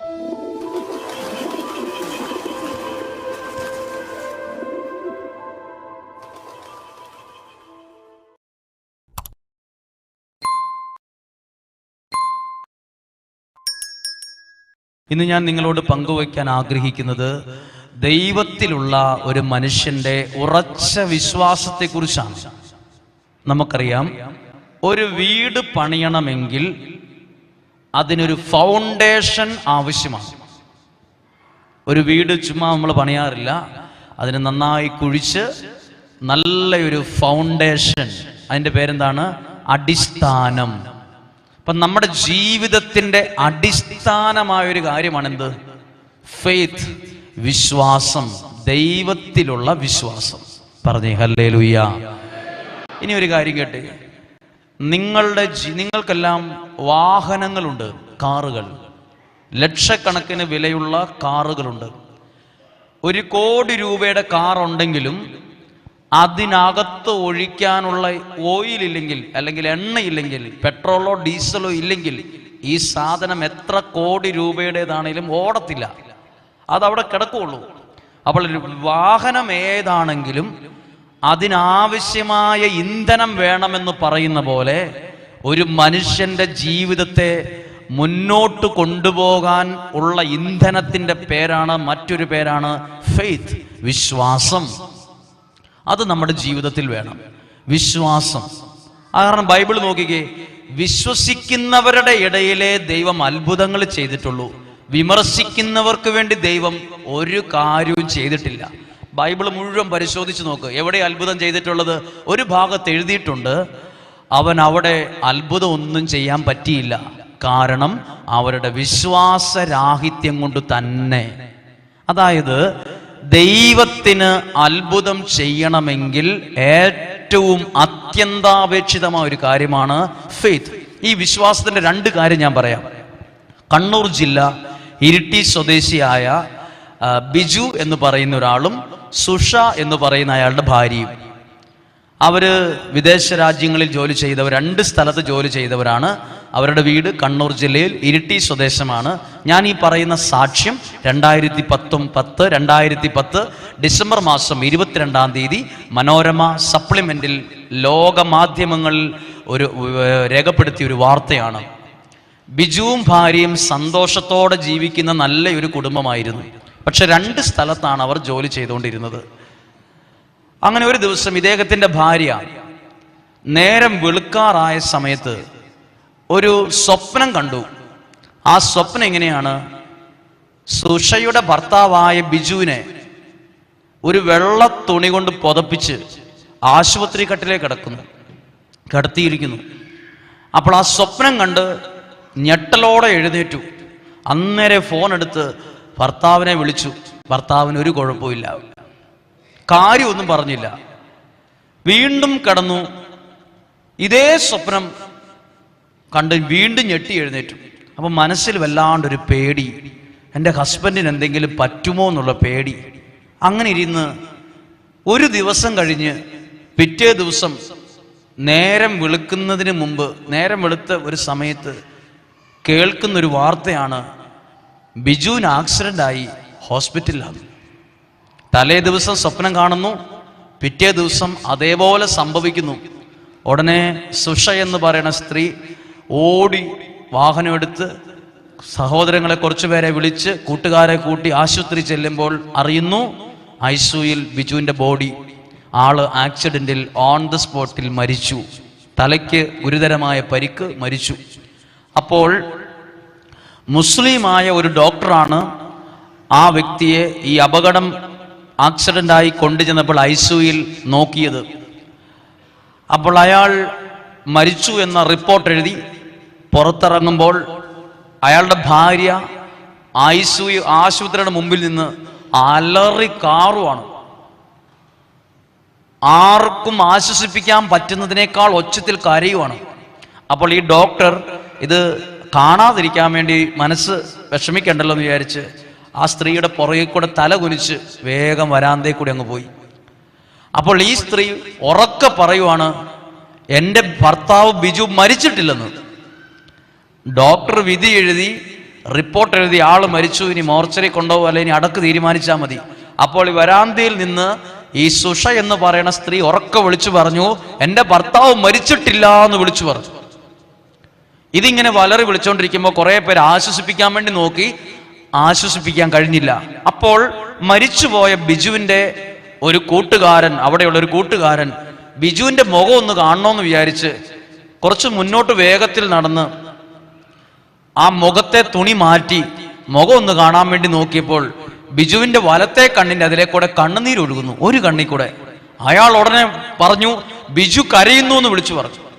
ഇന്ന് ഞാൻ നിങ്ങളോട് പങ്കുവയ്ക്കാൻ ആഗ്രഹിക്കുന്നത് ദൈവത്തിലുള്ള ഒരു മനുഷ്യന്റെ ഉറച്ച വിശ്വാസത്തെക്കുറിച്ചാണ്. നമുക്കറിയാം ഒരു വീട് പണിയണമെങ്കിൽ അതിനൊരു ഫൗണ്ടേഷൻ ആവശ്യമാണ്. ഒരു വീട് ചുമ്മാ നമ്മൾ പണിയാറില്ല. അതിന് നന്നായി കുഴിച്ച് നല്ലൊരു ഫൗണ്ടേഷൻ അതിന്റെ പേരെന്താണ്? അടിസ്ഥാനം. അപ്പം നമ്മുടെ ജീവിതത്തിന്റെ അടിസ്ഥാനമായ ഒരു കാര്യമാണ് ഫെയ്ത്ത് വിശ്വാസം ദൈവത്തിലുള്ള വിശ്വാസം. പറഞ്ഞേ ഹല്ലേ ലുയ്യ ഇനി ഒരു കാര്യം കേട്ടെ നിങ്ങളുടെ നിങ്ങൾക്കെല്ലാം വാഹനങ്ങളുണ്ട് കാറുകൾ. ലക്ഷക്കണക്കിന് വിലയുള്ള കാറുകളുണ്ട്. ഒരു കോടി രൂപയുടെ കാർ ഉണ്ടെങ്കിലും അതിനകത്ത് ഒഴിക്കാനുള്ള ഓയിൽ ഇല്ലെങ്കിൽ അല്ലെങ്കിൽ എണ്ണയില്ലെങ്കിൽ പെട്രോളോ ഡീസലോ ഇല്ലെങ്കിൽ ഈ സാധനം എത്ര കോടി രൂപയുടേതാണെങ്കിലും ഓടത്തില്ല. അതവിടെ കിടക്കുകയുള്ളൂ അപ്പോൾ വാഹനം ഏതാണെങ്കിലും അതിനാവശ്യമായ ഇന്ധനം വേണമെന്ന് പറയുന്ന പോലെ ഒരു മനുഷ്യന്റെ ജീവിതത്തെ മുന്നോട്ട് കൊണ്ടുപോകാൻ ഉള്ള ഇന്ധനത്തിന്റെ പേരാണ് മറ്റൊരു പേരാണ് ഫെയ്ത്ത് വിശ്വാസം. അത് നമ്മുടെ ജീവിതത്തിൽ വേണം. വിശ്വാസം. കാരണം ബൈബിൾ നോക്കിക്കേ വിശ്വസിക്കുന്നവരുടെ ഇടയിലെ ദൈവം അത്ഭുതങ്ങൾ ചെയ്തിട്ടുള്ളൂ. വിമർശിക്കുന്നവർക്ക് വേണ്ടി ദൈവം ഒരു കാര്യവും ചെയ്തിട്ടില്ല. ബൈബിൾ മുഴുവൻ പരിശോധിച്ച് നോക്ക്. എവിടെ അത്ഭുതം ചെയ്തിട്ടുള്ളത്? ഒരു ഭാഗത്ത് എഴുതിയിട്ടുണ്ട് അവൻ അവിടെ അത്ഭുതം ഒന്നും ചെയ്യാൻ പറ്റിയില്ല. കാരണം അവരുടെ വിശ്വാസരാഹിത്യം കൊണ്ട് തന്നെ. അതായത് ദൈവത്തിന് അത്ഭുതം ചെയ്യണമെങ്കിൽ ഏറ്റവും അത്യന്താപേക്ഷിതമായ ഒരു കാര്യമാണ് ഫെയ്ത്ത് ഈ വിശ്വാസത്തിന്റെ രണ്ട് കാര്യം ഞാൻ പറയാം. കണ്ണൂർ ജില്ല ഇരിട്ടി സ്വദേശിയായ ബിജു എന്ന് പറയുന്ന ഒരാളും സുഷ എന്ന് പറയുന്ന അയാളുടെ ഭാര്യയും. അവർ വിദേശ രാജ്യങ്ങളിൽ ജോലി ചെയ്തവർ രണ്ട് സ്ഥലത്ത് ജോലി ചെയ്തവരാണ്. അവരുടെ വീട് കണ്ണൂർ ജില്ലയിൽ ഇരിട്ടി സ്വദേശമാണ്. ഞാൻ ഈ പറയുന്ന സാക്ഷ്യം രണ്ടായിരത്തി പത്തും പത്ത് രണ്ടായിരത്തി പത്ത് ഡിസംബർ മാസം ഇരുപത്തിരണ്ടാം തീയതി മനോരമ ലോക മാധ്യമങ്ങളിൽ ഒരു രേഖപ്പെടുത്തിയ ഒരു വാർത്തയാണ്. ബിജുവും ഭാര്യയും സന്തോഷത്തോടെ ജീവിക്കുന്ന നല്ലൊരു കുടുംബമായിരുന്നു. പക്ഷെ രണ്ട് സ്ഥലത്താണ് അവർ ജോലി ചെയ്തുകൊണ്ടിരുന്നത്. അങ്ങനെ ഒരു ദിവസം ഇദ്ദേഹത്തിന്റെ ഭാര്യ നേരം വെളുക്കാറായ സമയത്ത് ഒരു സ്വപ്നം കണ്ടു. ആ സ്വപ്നം എങ്ങനെയാണ്? സുഷയുടെ ഭർത്താവായ ബിജുവിനെ ഒരു വെള്ള തുണി കൊണ്ട് പുതപ്പിച്ച് ആശുപത്രി കട്ടിലേക്ക് കിടക്കുന്നു കിടത്തിയിരിക്കുന്നു. അപ്പോൾ ആ സ്വപ്നം കണ്ട് ഞെട്ടലോടെ എഴുന്നേറ്റു. അന്നേരെ ഫോൺ എടുത്ത് ഭർത്താവിനെ വിളിച്ചു. ഭർത്താവിന് ഒരു കുഴപ്പമില്ല കാര്യമൊന്നും പറഞ്ഞില്ല. വീണ്ടും കടന്നു. ഇതേ സ്വപ്നം കണ്ട് വീണ്ടും ഞെട്ടി എഴുന്നേറ്റു. അപ്പം മനസ്സിൽ വല്ലാണ്ടൊരു പേടി. എന്റെ ഹസ്ബൻഡിന് എന്തെങ്കിലും പറ്റുമോ എന്നുള്ള പേടി. അങ്ങനെ ഇരുന്ന് ഒരു ദിവസം കഴിഞ്ഞ് പിറ്റേ ദിവസം നേരം വെളുക്കുന്നതിന് മുമ്പ് നേരം വെളുത്ത ഒരു സമയത്ത് കേൾക്കുന്നൊരു വാർത്തയാണ് ബിജുവിന് ആക്സിഡന്റ് ആയി ഹോസ്പിറ്റലിലാണ് തലേ ദിവസം സ്വപ്നം കാണുന്നു പിറ്റേ ദിവസം അതേപോലെ സംഭവിക്കുന്നു. ഉടനെ സുഷ എന്ന് പറയുന്ന സ്ത്രീ ഓടി വാഹനമെടുത്ത് സഹോദരങ്ങളെ കുറച്ചുപേരെ വിളിച്ച് കൂട്ടുകാരെ കൂട്ടി ആശുപത്രി ചെല്ലുമ്പോൾ അറിയുന്നു ഐസുയിൽ ബിജുവിന്റെ ബോഡി. ആൾ ആക്സിഡന്റിൽ ഓൺ ദ സ്പോട്ടിൽ മരിച്ചു. തലയ്ക്ക് ഗുരുതരമായ പരിക്ക് മരിച്ചു. അപ്പോൾ മുസ്ലിമായ ഒരു ഡോക്ടറാണ് ആ വ്യക്തിയെ ഈ അപകടം ആക്സിഡന്റായി കൊണ്ടുചെന്നപ്പോൾ ഐസുയിൽ നോക്കിയത്. അപ്പോൾ അയാൾ മരിച്ചു എന്ന റിപ്പോർട്ട് എഴുതി പുറത്തിറങ്ങുമ്പോൾ അയാളുടെ ഭാര്യ ഐസു ആശുപത്രിയുടെ മുമ്പിൽ നിന്ന് അലറി കാറുമാണ് ആർക്കും ആശ്വസിപ്പിക്കാൻ പറ്റുന്നതിനേക്കാൾ ഒച്ചത്തിൽ കരയുമാണ് അപ്പോൾ ഈ ഡോക്ടർ ഇത് കാണാതിരിക്കാൻ വേണ്ടി മനസ്സ് വിഷമിക്കണ്ടല്ലോ എന്ന് വിചാരിച്ച് ആ സ്ത്രീയുടെ പുറകെ കൂടെ തല കുനിച്ച് വേഗം വരാന്തേ കൂടി അങ്ങ് പോയി. അപ്പോൾ ഈ സ്ത്രീ ഉറക്കെ പറയുവാണ് എന്റെ ഭർത്താവ് ബിജു മരിച്ചിട്ടില്ലെന്ന്. ഡോക്ടർ വിധി എഴുതി റിപ്പോർട്ട് എഴുതി ആൾ മരിച്ചു ഇനി മോർച്ചറി കൊണ്ടുപോകും അല്ലെ ഇനി അടക്ക് തീരുമാനിച്ചാൽ മതി. അപ്പോൾ ഈ വരാന്തിയിൽ നിന്ന് ഈ സുഷ എന്ന് പറയുന്ന സ്ത്രീ ഉറക്കെ വിളിച്ചു പറഞ്ഞു എന്റെ ഭർത്താവ് മരിച്ചിട്ടില്ല എന്ന് വിളിച്ചു പറഞ്ഞു. ഇതിങ്ങനെ വലറി വിളിച്ചുകൊണ്ടിരിക്കുമ്പോൾ കുറെ പേര് ആശ്വസിപ്പിക്കാൻ വേണ്ടി നോക്കി. ആശ്വസിപ്പിക്കാൻ കഴിഞ്ഞില്ല. അപ്പോൾ മരിച്ചുപോയ ബിജുവിന്റെ ഒരു കൂട്ടുകാരൻ അവിടെയുള്ള ഒരു കൂട്ടുകാരൻ ബിജുവിന്റെ മുഖം ഒന്ന് കാണണമെന്ന് വിചാരിച്ച് കുറച്ച് മുന്നോട്ട് വേഗത്തിൽ നടന്ന് ആ മുഖത്തെ തുണി മാറ്റി മുഖം ഒന്ന് കാണാൻ വേണ്ടി നോക്കിയപ്പോൾ ബിജുവിന്റെ വലത്തെ കണ്ണിന്റെ അതിലെ കൂടെ കണ്ണുനീരൊഴുകുന്നു. ഒരു കണ്ണിൽ കൂടെ. അയാൾ ഉടനെ പറഞ്ഞു ബിജു കരയുന്നു എന്ന് വിളിച്ചു പറഞ്ഞു.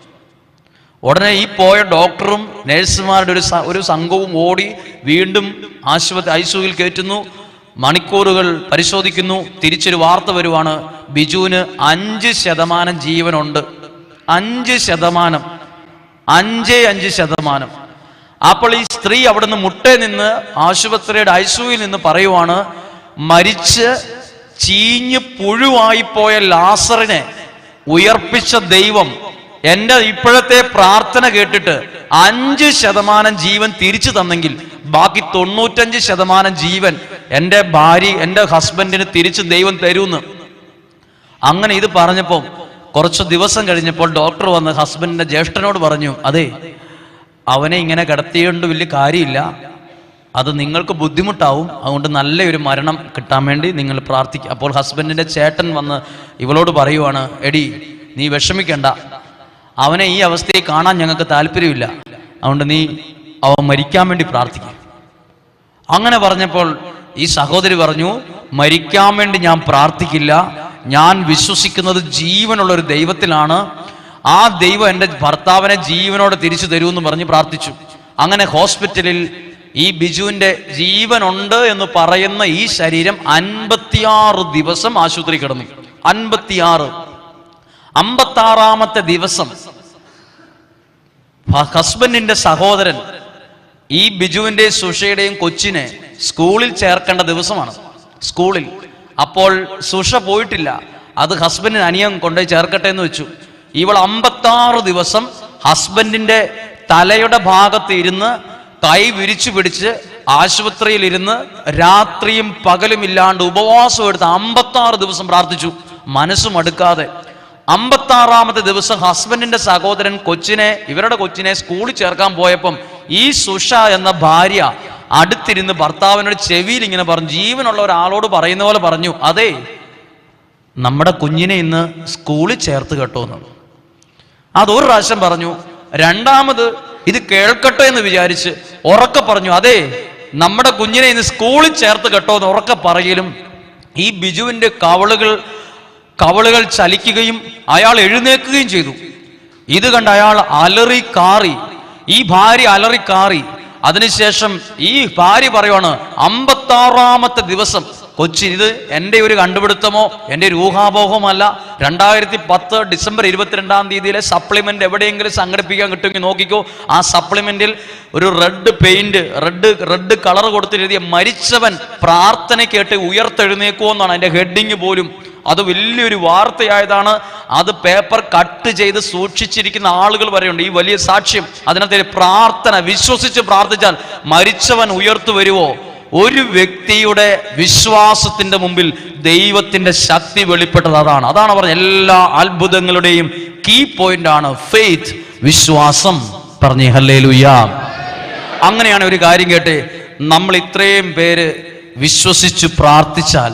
ഉടനെ ഈ പോയ ഡോക്ടറും നഴ്സുമാരുടെ ഒരു ഒരു സംഘവും ഓടി വീണ്ടും ആശുപത്രി ഐസുവിൽ കയറ്റുന്നു. മണിക്കൂറുകൾ പരിശോധിക്കുന്നു. തിരിച്ചൊരു വാർത്ത വരുവാണ്. ബിജുവിന് അഞ്ച് ശതമാനം ജീവനുണ്ട്. അഞ്ച് ശതമാനം. അഞ്ചേ അഞ്ച് ശതമാനം. അപ്പോൾ ഈ സ്ത്രീ അവിടെ നിന്ന് മുട്ടേ നിന്ന് ആശുപത്രിയുടെ ഐസുവിൽ നിന്ന് പറയുവാണ് മരിച്ച് ചീഞ്ഞ് പുഴുവായി പോയ ലാസറിനെ ഉയർപ്പിച്ച ദൈവം എന്റെ ഇപ്പോഴത്തെ പ്രാർത്ഥന കേട്ടിട്ട് അഞ്ച് ശതമാനം ജീവൻ തിരിച്ചു തന്നെങ്കിൽ ബാക്കി തൊണ്ണൂറ്റഞ്ച് ശതമാനം ജീവൻ എന്റെ ഭാര്യ എന്റെ ഹസ്ബൻഡിന് തിരിച്ച് ദൈവം തരൂന്ന്. അങ്ങനെ ഇത് പറഞ്ഞപ്പോൾ കുറച്ച് ദിവസം കഴിഞ്ഞപ്പോൾ ഡോക്ടർ വന്ന് ഹസ്ബൻഡിന്റെ ജ്യേഷ്ഠനോട് പറഞ്ഞു അതെ അവനെ ഇങ്ങനെ കിടത്തിയോണ്ട് വലിയ കാര്യമില്ല. അത് നിങ്ങൾക്ക് ബുദ്ധിമുട്ടാവും. അതുകൊണ്ട് നല്ലൊരു മരണം കിട്ടാൻ വേണ്ടി നിങ്ങൾ പ്രാർത്ഥിക്കുക അപ്പോൾ ഹസ്ബൻഡിന്റെ ചേട്ടൻ വന്ന് ഇവളോട് പറയുവാണ് എടി നീ വിഷമിക്കണ്ട. അവനെ ഈ അവസ്ഥയെ കാണാൻ ഞങ്ങൾക്ക് താല്പര്യമില്ല. അതുകൊണ്ട് നീ അവൻ മരിക്കാൻ വേണ്ടി പ്രാർത്ഥിക്കുക അങ്ങനെ പറഞ്ഞപ്പോൾ ഈ സഹോദരി പറഞ്ഞു മരിക്കാൻ വേണ്ടി ഞാൻ പ്രാർത്ഥിക്കില്ല. ഞാൻ വിശ്വസിക്കുന്നത് ജീവനുള്ള ഒരു ദൈവത്തിലാണ്. ആ ദൈവം എന്റെ ഭർത്താവിനെ ജീവനോടെ തിരിച്ചു തരുമെന്ന് പറഞ്ഞ് പ്രാർത്ഥിച്ചു. അങ്ങനെ ഹോസ്പിറ്റലിൽ ഈ ബിജുവിന്റെ ജീവനുണ്ട് എന്ന് പറയുന്ന ഈ ശരീരം അൻപത്തിയാറ് ദിവസം ആശുപത്രി കിടന്നു. അൻപത്തിയാറ്. അമ്പത്താറാമത്തെ ദിവസം ഹസ്ബൻഡിന്റെ സഹോദരൻ ഈ ബിജുവിന്റെ സുഷയുടെയും കൊച്ചിനെ സ്കൂളിൽ ചേർക്കേണ്ട ദിവസമാണ്. സ്കൂളിൽ. അപ്പോൾ സുഷ പോയിട്ടില്ല. അത് ഹസ്ബൻഡിന് അനിയൻ കൊണ്ടുപോയി ചേർക്കട്ടെ എന്ന് വെച്ചു. ഇവൾ അമ്പത്താറ് ദിവസം ഹസ്ബൻഡിന്റെ തലയുടെ ഭാഗത്ത് ഇരുന്ന് കൈ വിരിച്ചു പിടിച്ച് ആശുപത്രിയിൽ ഇരുന്ന് രാത്രിയും പകലും ഇല്ലാണ്ട് ഉപവാസം എടുത്ത് അമ്പത്താറ് ദിവസം പ്രാർത്ഥിച്ചു. മനസ്സും അടുക്കാതെ. അമ്പത്താറാമത്തെ ദിവസം ഹസ്ബൻഡിന്റെ സഹോദരൻ കൊച്ചിനെ ഇവരുടെ കൊച്ചിനെ സ്കൂളിൽ ചേർക്കാൻ പോയപ്പം ഈ സുഷ എന്ന ഭാര്യ അടുത്തിരുന്ന് ഭർത്താവിനോട് ചെവിയിൽ ഇങ്ങനെ പറഞ്ഞു ജീവനുള്ള ഒരാളോട് പറയുന്ന പോലെ പറഞ്ഞു അതെ നമ്മുടെ കുഞ്ഞിനെ ഇന്ന് സ്കൂളിൽ ചേർത്ത് കേട്ടോ എന്ന്. അതൊരു പ്രാവശ്യം പറഞ്ഞു രണ്ടാമത് ഇത് കേൾക്കട്ടെ എന്ന് വിചാരിച്ച് ഉറക്കെ പറഞ്ഞു അതെ നമ്മുടെ കുഞ്ഞിനെ ഇന്ന് സ്കൂളിൽ ചേർത്ത് കേട്ടോ എന്ന് ഉറക്കെ പറയലും ഈ ബിജുവിന്റെ കവളുകൾ കവളുകൾ ചലിക്കുകയും അയാൾ എഴുന്നേൽക്കുകയും ചെയ്തു. ഇത് കണ്ട് അയാൾ അലറി കാറി. ഈ ഭാര്യ അലറി കാറി. അതിനുശേഷം ഈ ഭാര്യ പറയുവാണ് അമ്പത്താറാമത്തെ ദിവസം കൊച്ചി ഇത് എന്റെ ഒരു കണ്ടുപിടുത്തമോ എന്റെ ഒരു ഊഹാപോഹമല്ല രണ്ടായിരത്തി പത്ത് ഡിസംബർ ഇരുപത്തിരണ്ടാം തീയതിയിലെ സപ്ലിമെന്റ് എവിടെയെങ്കിലും സംഘടിപ്പിക്കാൻ കിട്ടുമെങ്കിൽ നോക്കിക്കോ. ആ സപ്ലിമെന്റിൽ ഒരു red paint red red colour കൊടുത്തെഴുതിയ മരിച്ചവൻ പ്രാർത്ഥന കേട്ട് ഉയർത്തെഴുന്നേക്കുമോ എന്നാണ് എന്റെ ഹെഡിങ് പോലും. അത് വലിയൊരു വാർത്തയായതാണ്. അത് പേപ്പർ കട്ട് ചെയ്ത് സൂക്ഷിച്ചിരിക്കുന്ന ആളുകൾ വരെയുണ്ട്. ഈ വലിയ സാക്ഷ്യം അതിനകത്ത് പ്രാർത്ഥന വിശ്വസിച്ച് പ്രാർത്ഥിച്ചാൽ മരിച്ചവൻ ഉയർത്തു വരുവോ ഒരു വ്യക്തിയുടെ വിശ്വാസത്തിന്റെ മുമ്പിൽ ദൈവത്തിന്റെ ശക്തി വെളിപ്പെട്ടത് അതാണ്. അതാണ് പറഞ്ഞ എല്ലാ അത്ഭുതങ്ങളുടെയും കീ പോയിന്റ് ആണ്. ഫെയ്ത്ത് വിശ്വാസം. പറഞ്ഞേ ഹല്ലേ അങ്ങനെയാണ് ഒരു കാര്യം കേട്ടെ നമ്മൾ ഇത്രയും പേര് വിശ്വസിച്ച് പ്രാർത്ഥിച്ചാൽ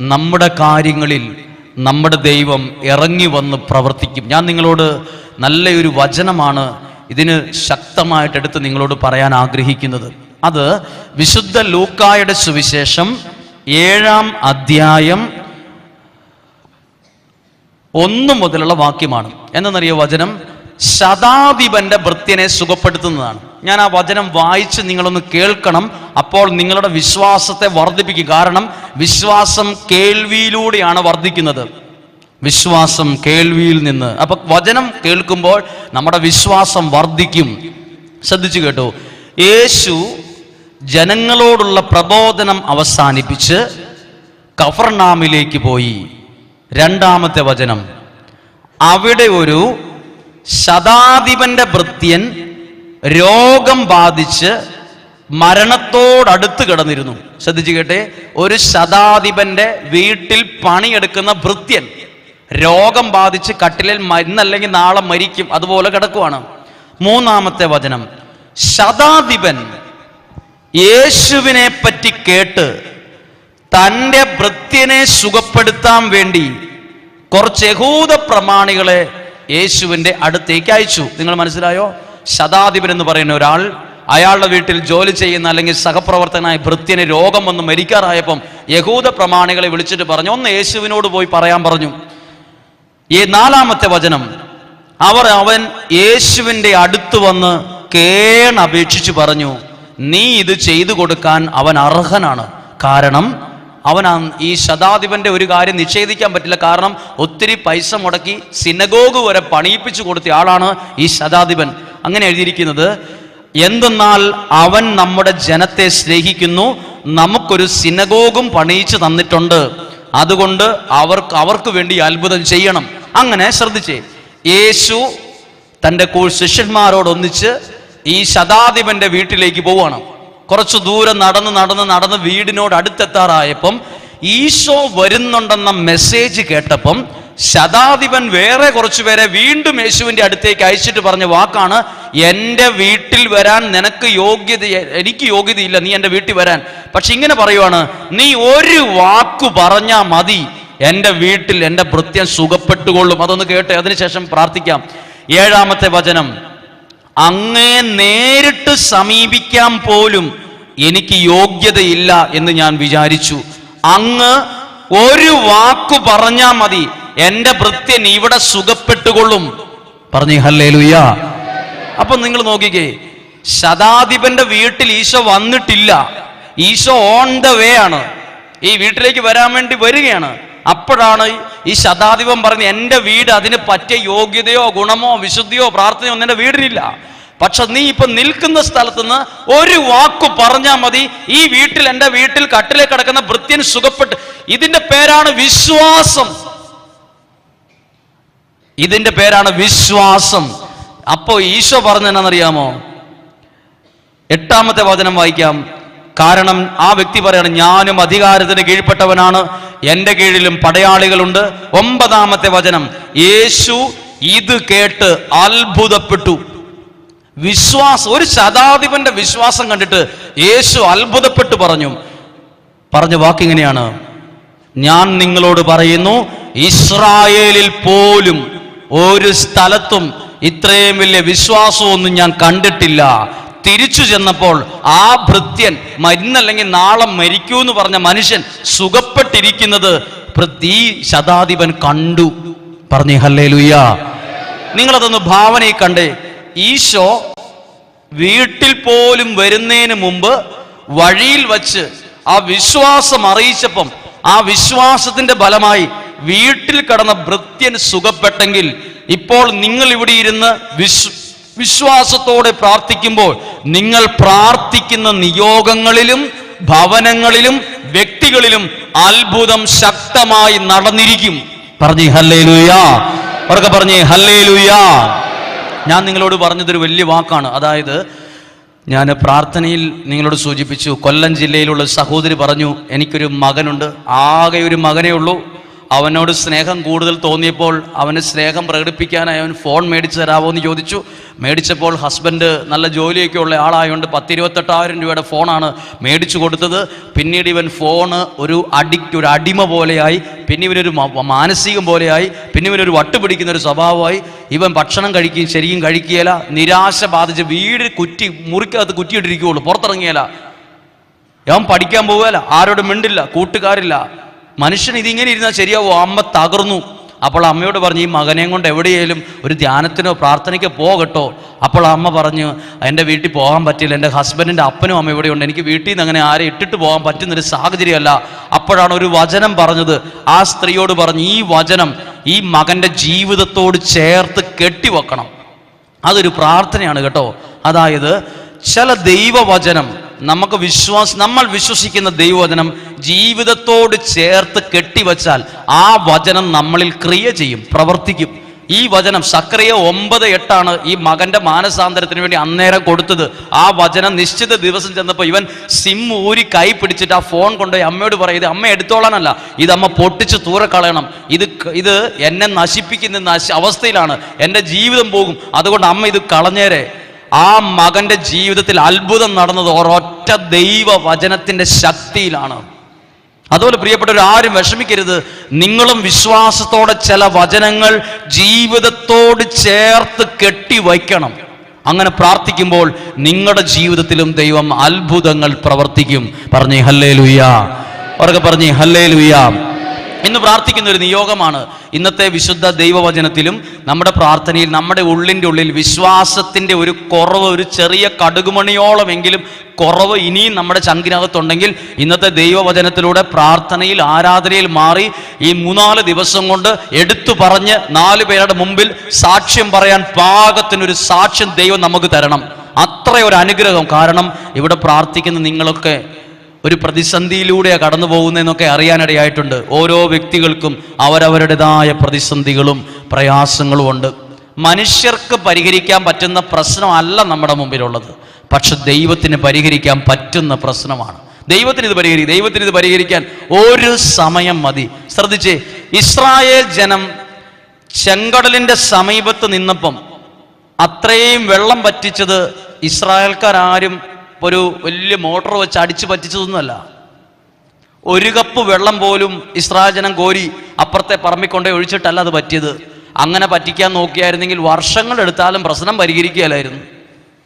നമ്മുടെ കാര്യങ്ങളിൽ നമ്മുടെ ദൈവം ഇറങ്ങി വന്ന് പ്രവർത്തിക്കും. ഞാൻ നിങ്ങളോട് നല്ലൊരു വചനമാണ് ഇതിന് ശക്തമായിട്ടെടുത്ത് നിങ്ങളോട് പറയാൻ ആഗ്രഹിക്കുന്നത്. അത് വിശുദ്ധ ലൂക്കായുടെ സുവിശേഷം ഏഴാം അധ്യായം ഒന്നു മുതലുള്ള വാക്യമാണ്. എന്നറിയോ വചനം? ശതാധിപന്റെ ഭൃത്യനെ സുഖപ്പെടുത്തുന്നതാണ്. ഞാൻ ആ വചനം വായിച്ച് നിങ്ങളൊന്ന് കേൾക്കണം അപ്പോൾ നിങ്ങളുടെ വിശ്വാസത്തെ വർദ്ധിപ്പിക്കും. കാരണം വിശ്വാസം കേൾവിയിലൂടെയാണ് വർദ്ധിക്കുന്നത്. വിശ്വാസം കേൾവിയിൽ നിന്ന്. അപ്പൊ വചനം കേൾക്കുമ്പോൾ നമ്മുടെ വിശ്വാസം വർദ്ധിക്കും. ശ്രദ്ധിച്ചു കേട്ടോ. യേശു ജനങ്ങളോടുള്ള പ്രബോധനം അവസാനിപ്പിച്ച് കഫർനാമിലേക്ക് പോയി. രണ്ടാമത്തെ വചനം. അവിടെ ഒരു ശതാധിപന്റെ ഭൃത്യൻ രോഗം ബാധിച്ച് മരണത്തോടടുത്ത് കിടന്നിരുന്നു. ശ്രദ്ധിച്ചു കേട്ടെ ഒരു ശതാധിപന്റെ വീട്ടിൽ പണിയെടുക്കുന്ന ഭൃത്യൻ രോഗം ബാധിച്ച് കട്ടിലിൽ മരുന്നല്ലെങ്കിൽ നാളെ മരിക്കും അതുപോലെ കിടക്കുവാണ്. മൂന്നാമത്തെ വചനം. ശതാധിപൻ യേശുവിനെ പറ്റി കേട്ട് തന്റെ ഭൃത്യനെ സുഖപ്പെടുത്താൻ വേണ്ടി കുറച്ച് യഹൂദ പ്രമാണികളെ യേശുവിന്റെ അടുത്തേക്ക് അയച്ചു. നിങ്ങൾ മനസ്സിലായോ? ശതാധിപൻ എന്ന് പറയുന്ന ഒരാൾ അയാളുടെ വീട്ടിൽ ജോലി ചെയ്യുന്ന അല്ലെങ്കിൽ സഹപ്രവർത്തകനായ ഭൃത്യന് രോഗം വന്ന് മരിക്കാറായപ്പം യഹൂദ പ്രമാണികളെ വിളിച്ചിട്ട് പറഞ്ഞു ഒന്ന് യേശുവിനോട് പോയി പറയാൻ പറഞ്ഞു. ഈ നാലാമത്തെ വചനം അവർ അവൻ യേശുവിന്റെ അടുത്ത് വന്ന് കേണപേക്ഷിച്ചു പറഞ്ഞു നീ ഇത് ചെയ്തു കൊടുക്കാൻ അവൻ അർഹനാണ്. കാരണം അവൻ ഈ ശതാധിപന്റെ ഒരു കാര്യം നിഷേധിക്കാൻ പറ്റില്ല. കാരണം ഒത്തിരി പൈസ മുടക്കി സിനഗോഗ് വരെ പണിയിപ്പിച്ചു കൊടുത്ത ആളാണ് ഈ ശതാധിപൻ. അങ്ങനെ എഴുതിയിരിക്കുന്നത് എന്തെന്നാൽ അവൻ നമ്മുടെ ജനത്തെ സ്നേഹിക്കുന്നു. നമുക്കൊരു സിനഗോഗും പണിയിച്ചു തന്നിട്ടുണ്ട്. അതുകൊണ്ട് അവർക്ക് അവർക്ക് വേണ്ടി അത്ഭുതം ചെയ്യണം. അങ്ങനെ ശ്രദ്ധിച്ചേ. യേശു തന്റെ കൂ ശിഷ്യന്മാരോടൊന്നിച്ച് ഈ ശതാധിപന്റെ വീട്ടിലേക്ക് പോവുകയാണ് കുറച്ചു ദൂരം നടന്ന് നടന്ന് നടന്ന് വീടിനോട് അടുത്തെത്താറായപ്പം ഈശോ വരുന്നുണ്ടെന്ന മെസ്സേജ് കേട്ടപ്പം ശതാധിപൻ വേറെ കുറച്ചു പേരെ വീണ്ടും യേശുവിന്റെ അടുത്തേക്ക് അയച്ചിട്ട് പറഞ്ഞ വാക്കാണ് എന്റെ വീട്ടിൽ വരാൻ നിനക്ക് യോഗ്യത എനിക്ക് യോഗ്യതയില്ല നീ എന്റെ വീട്ടിൽ വരാൻ. പക്ഷെ ഇങ്ങനെ പറയുവാണ് നീ ഒരു വാക്കു പറഞ്ഞാ മതി. എന്റെ വീട്ടിൽ എന്റെ ഭൃത്യം സുഖപ്പെട്ടുകൊള്ളും. അതൊന്ന് കേട്ടെ അതിനുശേഷം പ്രാർത്ഥിക്കാം. ഏഴാമത്തെ വചനം അങ്ങേ നേരിട്ട് സമീപിക്കാൻ പോലും എനിക്ക് യോഗ്യതയില്ല എന്ന് ഞാൻ വിചാരിച്ചു. അങ്ങ് ഒരു വാക്കു പറഞ്ഞാ മതി. എന്റെ ഭൃത്യൻ ഇവിടെ സുഖപ്പെട്ടുകൊള്ളും. പറഞ്ഞു ഹല്ലേ ലുയ്യ അപ്പൊ നിങ്ങൾ നോക്കിക്കേ ശതാധിപന്റെ വീട്ടിൽ ഈശോ വന്നിട്ടില്ല. ഈശോ ഓൺ ദ വേ ആണ്. ഈ വീട്ടിലേക്ക് വരാൻ വേണ്ടി വരികയാണ്. അപ്പോഴാണ് ഈ ശതാധിപം പറഞ്ഞ് എന്റെ വീട് അതിന് പറ്റിയ യോഗ്യതയോ ഗുണമോ വിശുദ്ധിയോ പ്രാർത്ഥനയോ ഒന്നും എന്റെ വീടിനില്ല. പക്ഷെ നീ ഇപ്പൊ നിൽക്കുന്ന സ്ഥലത്ത് നിന്ന് ഒരു വാക്കു പറഞ്ഞാൽ മതി ഈ വീട്ടിൽ എന്റെ വീട്ടിൽ കട്ടിലെ കിടക്കുന്ന വൃത്യൻ സുഖപ്പെട്ട്. ഇതിന്റെ പേരാണ് വിശ്വാസം. ഇതിന്റെ പേരാണ് വിശ്വാസം. അപ്പോ ഈശോ പറഞ്ഞെന്നറിയാമോ എട്ടാമത്തെ വചനം വായിക്കാം. കാരണം ആ വ്യക്തി പറയാണ് ഞാനും അധികാരത്തിന് കീഴ്പ്പെട്ടവനാണ് എന്റെ കീഴിലും പടയാളികളുണ്ട്. ഒമ്പതാമത്തെ വചനം യേശു ഇത് കേട്ട് അത്ഭുതപ്പെട്ടു. വിശ്വാസം ഒരു ശതാധിപന്റെ വിശ്വാസം കണ്ടിട്ട് യേശു അത്ഭുതപ്പെട്ടു പറഞ്ഞു. പറഞ്ഞ വാക്കിങ്ങനെയാണ് ഞാൻ നിങ്ങളോട് പറയുന്നു ഇസ്രായേലിൽ പോലും ഒരു സ്ഥലത്തും ഇത്രയും വലിയ വിശ്വാസമൊന്നും ഞാൻ കണ്ടിട്ടില്ല. തിരിച്ചു ചെന്നപ്പോൾ ആ ഭൃത്യൻ മരുന്നല്ലെങ്കിൽ നാളെ മരിക്കൂ എന്ന് പറഞ്ഞ മനുഷ്യൻ സുഖപ്പെട്ടിരിക്കുന്നത് ഈ ശതാധിപൻ കണ്ടു. പറഞ്ഞു ഹല്ലേ ലുയ്യ നിങ്ങളതൊന്ന് ഭാവനയിൽ കണ്ടേ. ഈശോ വീട്ടിൽ പോലും വരുന്നതിന് മുമ്പ് വഴിയിൽ വച്ച് ആ വിശ്വാസം അറിയിച്ചപ്പം ആ വിശ്വാസത്തിന്റെ ഫലമായി വീട്ടിൽ കടന്ന ഭൃത്യൻ സുഖപ്പെട്ടെങ്കിൽ ഇപ്പോൾ നിങ്ങൾ ഇവിടെ ഇരുന്ന് വിശ്വ വിശ്വാസത്തോടെ പ്രാർത്ഥിക്കുമ്പോൾ നിങ്ങൾ പ്രാർത്ഥിക്കുന്ന നിയോഗങ്ങളിലും ഭവനങ്ങളിലും വ്യക്തികളിലും അത്ഭുതം ശക്തമായി നടന്നിരിക്കും. പറഞ്ഞു ഹല്ലേ ലുയാ ഉറക്കെ പറഞ്ഞേ ഹല്ലേ ലുയാ ഞാൻ നിങ്ങളോട് പറഞ്ഞതൊരു വലിയ വാക്കാണ്. അതായത് ഞാൻ പ്രാർത്ഥനയിൽ നിങ്ങളോട് സൂചിപ്പിച്ചു കൊല്ലം ജില്ലയിലുള്ള സഹോദരി പറഞ്ഞു എനിക്കൊരു മകനുണ്ട്. ആകെ ഒരു മകനേ ഉള്ളൂ. അവനോട് സ്നേഹം കൂടുതൽ തോന്നിയപ്പോൾ അവന് സ്നേഹം പ്രകടിപ്പിക്കാനായി അവൻ ഫോൺ മേടിച്ചു തരാമോ എന്ന് ചോദിച്ചു. മേടിച്ചപ്പോൾ ഹസ്ബൻഡ് നല്ല ജോലിയൊക്കെ ഉള്ള ആളായതുകൊണ്ട് പത്തിരുപത്തെട്ടായിരം രൂപയുടെ ഫോണാണ് മേടിച്ചു കൊടുത്തത്. പിന്നീട് ഇവൻ ഫോണ് ഒരു അഡിക്റ്റ് ഒരു അടിമ പോലെയായി. പിന്നെ ഇവനൊരു മാനസികം പോലെയായി. പിന്നെ ഇവനൊരു വട്ടുപിടിക്കുന്ന ഒരു സ്വഭാവമായി. ഇവൻ ഭക്ഷണം കഴിക്കുകയും ശരിക്കും കഴിക്കുകയില്ല. നിരാശ ബാധിച്ച് വീട് കുറ്റി മുറിക്കകത്ത് കുറ്റിയിട്ടിരിക്കുകയുള്ളൂ. പുറത്തിറങ്ങിയല്ല അവൻ പഠിക്കാൻ പോവുകയല്ല ആരോടും മിണ്ടില്ല. കൂട്ടുകാരില്ല. മനുഷ്യൻ ഇതിങ്ങനെ ഇരുന്നാൽ ശരിയാവോ? അമ്മ തകർന്നു. അപ്പോൾ അമ്മയോട് പറഞ്ഞു ഈ മകനെയും കൊണ്ട് എവിടെയെങ്കിലും ഒരു ധ്യാനത്തിനോ പ്രാർത്ഥനയ്ക്കോ പോകട്ടോ അപ്പോൾ അമ്മ പറഞ്ഞു എന്റെ വീട്ടിൽ പോകാൻ പറ്റില്ല. എന്റെ ഹസ്ബൻഡിന്റെ അപ്പനും അമ്മ ഇവിടെയുണ്ട് എനിക്ക് വീട്ടിൽ നിന്ന് അങ്ങനെ ആരെ ഇട്ടിട്ട് പോകാൻ പറ്റുന്നൊരു സാഹചര്യമല്ല. അപ്പോഴാണ് ഒരു വചനം പറഞ്ഞത്. ആ സ്ത്രീയോട് പറഞ്ഞു ഈ വചനം ഈ മകന്റെ ജീവിതത്തോട് ചേർത്ത് കെട്ടിവെക്കണം. അതൊരു പ്രാർത്ഥനയാണ് കേട്ടോ. അതായത് ചില ദൈവവചനം നമുക്ക് വിശ്വാസ നമ്മൾ വിശ്വസിക്കുന്ന ദൈവവചനം ജീവിതത്തോട് ചേർത്ത് കെട്ടിവച്ചാൽ ആ വചനം നമ്മളിൽ ക്രിയ ചെയ്യും പ്രവർത്തിക്കും. ഈ വചനം സക്രിയ ഒമ്പത് എട്ടാണ് ഈ മകന്റെ മാനസാന്തരത്തിന് വേണ്ടി അന്നേരം കൊടുത്തത്. ആ വചനം നിശ്ചിത ദിവസം ചെന്നപ്പോൾ ഇവൻ സിം ഊരി കൈ പിടിച്ചിട്ട് ആ ഫോൺ കൊണ്ടുപോയി അമ്മയോട് പറയും ഇത് അമ്മ എടുത്തോളാനല്ല ഇത് അമ്മ പൊട്ടിച്ച് തൂരെ കളയണം. ഇത് ഇത് എന്നെ നശിപ്പിക്കുന്ന അവസ്ഥയിലാണ്. എന്റെ ജീവിതം പോകും. അതുകൊണ്ട് അമ്മ ഇത് കളഞ്ഞേരെ. ആ മകന്റെ ജീവിതത്തിൽ അത്ഭുതം നടന്നത് ഒരൊറ്റ ദൈവ വചനത്തിന്റെ ശക്തിയിലാണ്. അതുപോലെ പ്രിയപ്പെട്ടവർ ആരും വിഷമിക്കരുത്. നിങ്ങളും വിശ്വാസത്തോടെ ചില വചനങ്ങൾ ജീവിതത്തോട് ചേർത്ത് കെട്ടി വയ്ക്കണം അങ്ങനെ പ്രാർത്ഥിക്കുമ്പോൾ നിങ്ങളുടെ ജീവിതത്തിലും ദൈവം അത്ഭുതങ്ങൾ പ്രവർത്തിക്കും. പറഞ്ഞേ ഹല്ലേ ലുയ്യ ഉറക്കെ പറഞ്ഞേ ഹല്ലേ ലുയ്യ ഇന്ന് പ്രാർത്ഥിക്കുന്ന ഒരു നിയോഗമാണ് ഇന്നത്തെ വിശുദ്ധ ദൈവവചനത്തിലും നമ്മുടെ പ്രാർത്ഥനയിൽ നമ്മുടെ ഉള്ളിന്റെ ഉള്ളിൽ വിശ്വാസത്തിന്റെ ഒരു കുറവ് ഒരു ചെറിയ കടുകുമണിയോളമെങ്കിലും കുറവ് ഇനിയും നമ്മുടെ ചങ്കിനകത്തുണ്ടെങ്കിൽ ഇന്നത്തെ ദൈവവചനത്തിലൂടെ പ്രാർത്ഥനയിൽ ആരാധനയിൽ മാറി ഈ മൂന്നാൽ ദിവസം കൊണ്ട് എടുത്തു പറഞ്ഞ് നാല് പേരുടെ മുമ്പിൽ സാക്ഷ്യം പറയാൻ പാകത്തിനൊരു സാക്ഷ്യം ദൈവം നമുക്ക് തരണം. അത്ര ഒരു അനുഗ്രഹം. കാരണം ഇവിടെ പ്രാർത്ഥിക്കുന്ന നിങ്ങളൊക്കെ ഒരു പ്രതിസന്ധിയിലൂടെയാണ് കടന്നു പോകുന്നതെന്നൊക്കെ അറിയാനിടയായിട്ടുണ്ട്. ഓരോ വ്യക്തികൾക്കും അവരവരുടേതായ പ്രതിസന്ധികളും പ്രയാസങ്ങളും ഉണ്ട്. മനുഷ്യർക്ക് പരിഹരിക്കാൻ പറ്റുന്ന പ്രശ്നമല്ല നമ്മുടെ മുമ്പിലുള്ളത്. പക്ഷെ ദൈവത്തിന് പരിഹരിക്കാൻ പറ്റുന്ന പ്രശ്നമാണ്. ദൈവത്തിന് ഇത് പരിഹരിക്കും ദൈവത്തിന് ഇത് പരിഹരിക്കാൻ ഒരു സമയം മതി. ശ്രദ്ധിച്ചേ ഇസ്രായേൽ ജനം ചെങ്കടലിന്റെ സമീപത്ത് നിന്നപ്പം അത്രയും വെള്ളം പറ്റിച്ചത് ഇസ്രായേൽക്കാരും ഒരു വലിയ മോട്ടോർ വെച്ച് അടിച്ചു പറ്റിച്ചതൊന്നുമല്ല. ഒരു കപ്പ് വെള്ളം പോലും ഇസ്രാചനം കോരി അപ്പുറത്തെ പറമ്പിക്കൊണ്ടേ ഒഴിച്ചിട്ടല്ല അത് പറ്റിയത്. അങ്ങനെ പറ്റിക്കാൻ നോക്കിയായിരുന്നെങ്കിൽ വർഷങ്ങൾ എടുത്താലും പ്രശ്നം പരിഹരിക്കുകയല്ലായിരുന്നു.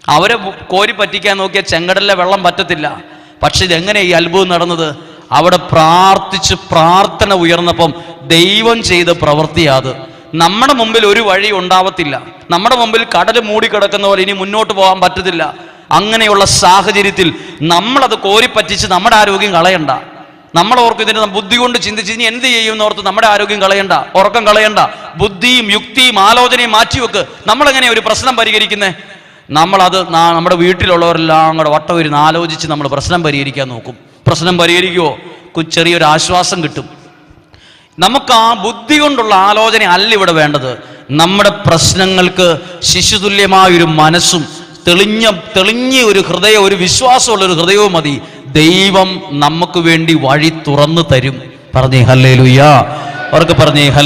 അവരെ കോരി പറ്റിക്കാൻ നോക്കിയ ചെങ്കടലിലെ വെള്ളം പറ്റത്തില്ല. പക്ഷെ ഇതെങ്ങനെ ഈ അത്ഭുതം നടന്നത്? അവിടെ പ്രാർത്ഥിച്ച് പ്രാർത്ഥന ഉയർന്നപ്പം ദൈവം ചെയ്ത പ്രവൃത്തിയാത്. നമ്മുടെ മുമ്പിൽ ഒരു വഴി ഉണ്ടാവത്തില്ല. നമ്മുടെ മുമ്പിൽ കടൽ മൂടിക്കിടക്കുന്ന പോലെ ഇനി മുന്നോട്ട് പോകാൻ പറ്റത്തില്ല. അങ്ങനെയുള്ള സാഹചര്യത്തിൽ നമ്മളത് കോരിപ്പറ്റിച്ച് നമ്മുടെ ആരോഗ്യം കളയണ്ട. നമ്മൾ ഓർക്കും ഇതിന് ബുദ്ധി കൊണ്ട് ചിന്തിച്ച് ഇനി എന്ത് ചെയ്യും എന്നോർത്ത് നമ്മുടെ ആരോഗ്യം കളയണ്ട ഉറക്കം കളയണ്ട. ബുദ്ധിയും യുക്തിയും ആലോചനയും മാറ്റിവെക്ക്. നമ്മളെങ്ങനെ ഒരു പ്രശ്നം പരിഹരിക്കുന്നത് നമ്മളത് നമ്മുടെ വീട്ടിലുള്ളവരെല്ലാം കൂടെ വട്ടം ഇരുന്ന് ആലോചിച്ച് നമ്മൾ പ്രശ്നം പരിഹരിക്കാൻ നോക്കും. പ്രശ്നം പരിഹരിക്കുമോ ചെറിയൊരു ആശ്വാസം കിട്ടും. നമുക്ക് ആ ബുദ്ധി കൊണ്ടുള്ള ആലോചന അല്ല ഇവിടെ വേണ്ടത്. നമ്മുടെ പ്രശ്നങ്ങൾക്ക് ശിശുതുല്യമായൊരു മനസ്സും തെളിഞ്ഞ തെളിഞ്ഞ ഒരു ഹൃദയം ഒരു വിശ്വാസമുള്ള ഒരു ഹൃദയവും മതി. ദൈവം നമുക്ക് വേണ്ടി വഴി തുറന്നു തരും. പറഞ്ഞേ ഹല്ലേ ലുയ്യ അവർക്ക് പറഞ്ഞേ